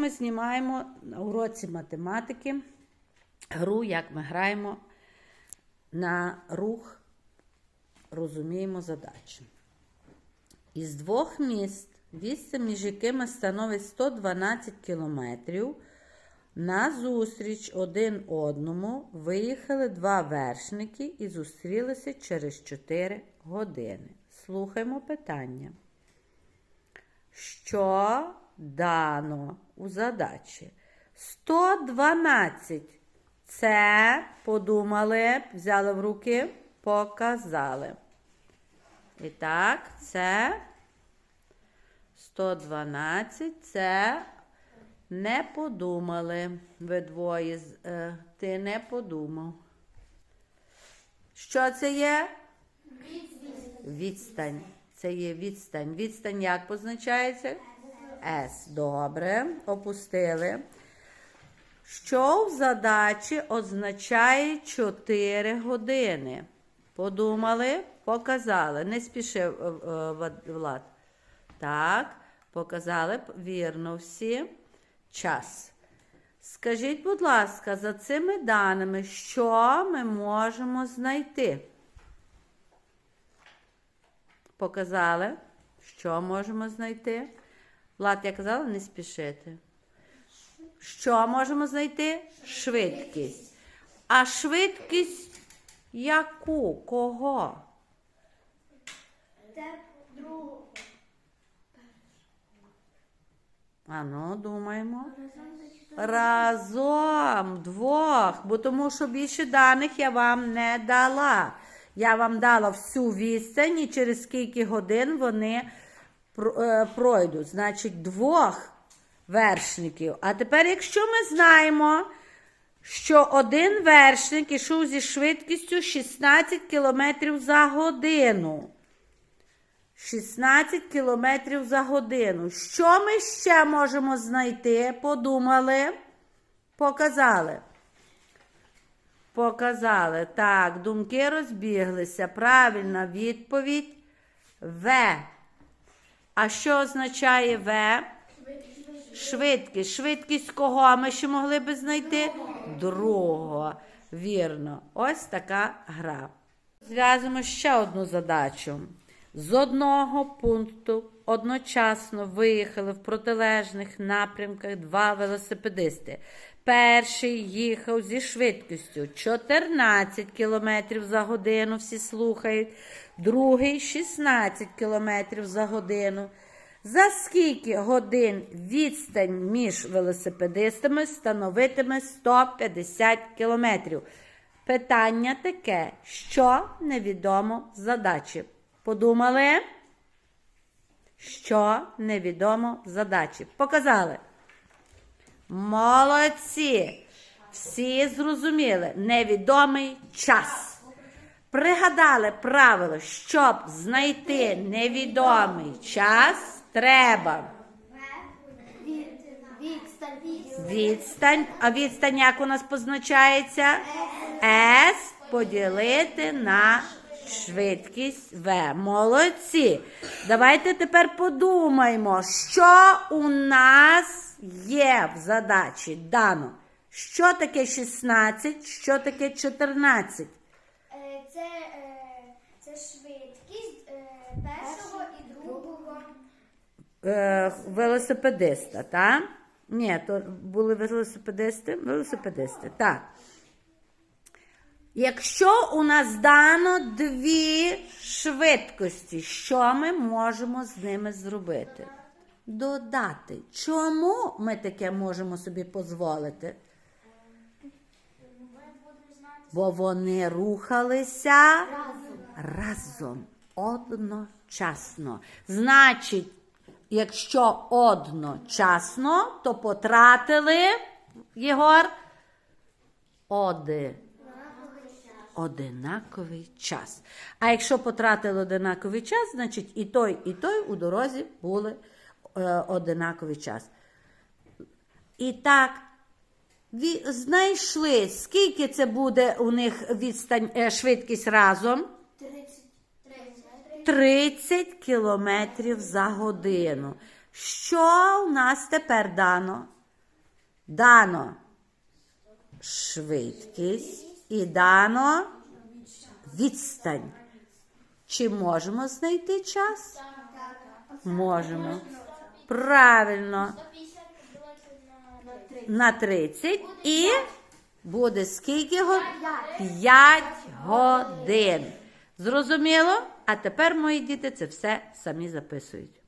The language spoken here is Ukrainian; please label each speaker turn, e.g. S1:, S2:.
S1: ми знімаємо на уроці математики гру, як ми граємо на рух, розуміємо задачу. Із двох міст, відстань між якими становить 112 кілометрів, на зустріч один одному виїхали два вершники і зустрілися через 4 години. Слухаймо питання. Що дано у задачі? 112. Це подумали, взяли в руки, показали. І так, це 112. Це не подумали. Ви двоє. е, Ти не подумав. Що це є? Відстань. Це є відстань. Відстань як позначається? С. Добре. Опустили. Що в задачі означає 4 години? Подумали, показали. Не спішив е, е, Влад. Так, показали. Вірно всі. Час. Скажіть, будь ласка, за цими даними, що ми можемо знайти? Показали, що можемо знайти. Влад, я казала, не спішити. Що можемо знайти? Швидкість. А швидкість яку? Кого? А ну, думаємо. Разом двох, бо тому що більше даних я вам не дала. Я вам дала всю відстань і через скільки годин вони пройдуть. Значить, двох вершників. А тепер, якщо ми знаємо, що один вершник ішов зі швидкістю 16 км за годину. 16 кілометрів за годину. Що ми ще можемо знайти? Подумали, показали. Показали. Так, думки розбіглися. Правильна відповідь В. А що означає В? Швидкість. Швидкість кого ми ще могли би знайти? Другого. Вірно. Ось така гра. Зв'язуємо ще одну задачу. З одного пункту одночасно виїхали в протилежних напрямках два велосипедисти. Перший їхав зі швидкістю 14 км за годину, всі слухають, другий 16 км за годину. За скільки годин відстань між велосипедистами становитиме 150 кілометрів? Питання таке, що невідомо в задачі. Подумали? Що невідомо в задачі. Показали. Молодці. Всі зрозуміли. Невідомий час. Пригадали правило, щоб знайти невідомий час, треба відстань. А відстань як у нас позначається? С поділити на швидкість В. Молодці. Давайте тепер подумаємо, що у нас є в задачі дано. Що таке 16, що таке 14?
S2: Е, Це, е, це швидкість е, першого і другого.
S1: Велосипедиста, так? Ні, то були велосипедисти? Велосипедисти, так. Якщо у нас дано дві швидкості, що ми можемо з ними зробити? Додати. Чому ми таке можемо собі дозволити? Бо вони рухалися разом, одночасно. Значить, якщо одночасно, то потратили, Єгор, оди. Одинаковий час. А якщо потратили одинаковий час, значить і той, і той у дорозі були е, одинаковий час. І так, знайшли, скільки це буде у них відстань, е, швидкість разом?
S2: 30. 30.
S1: 30 кілометрів за годину. Що у нас тепер дано? Дано швидкість і дано відстань. Чи можемо знайти час? Можемо. Правильно.
S2: на
S1: На 30 і буде скільки годин? 5 годин. Зрозуміло? А тепер, мої діти, це все самі записують.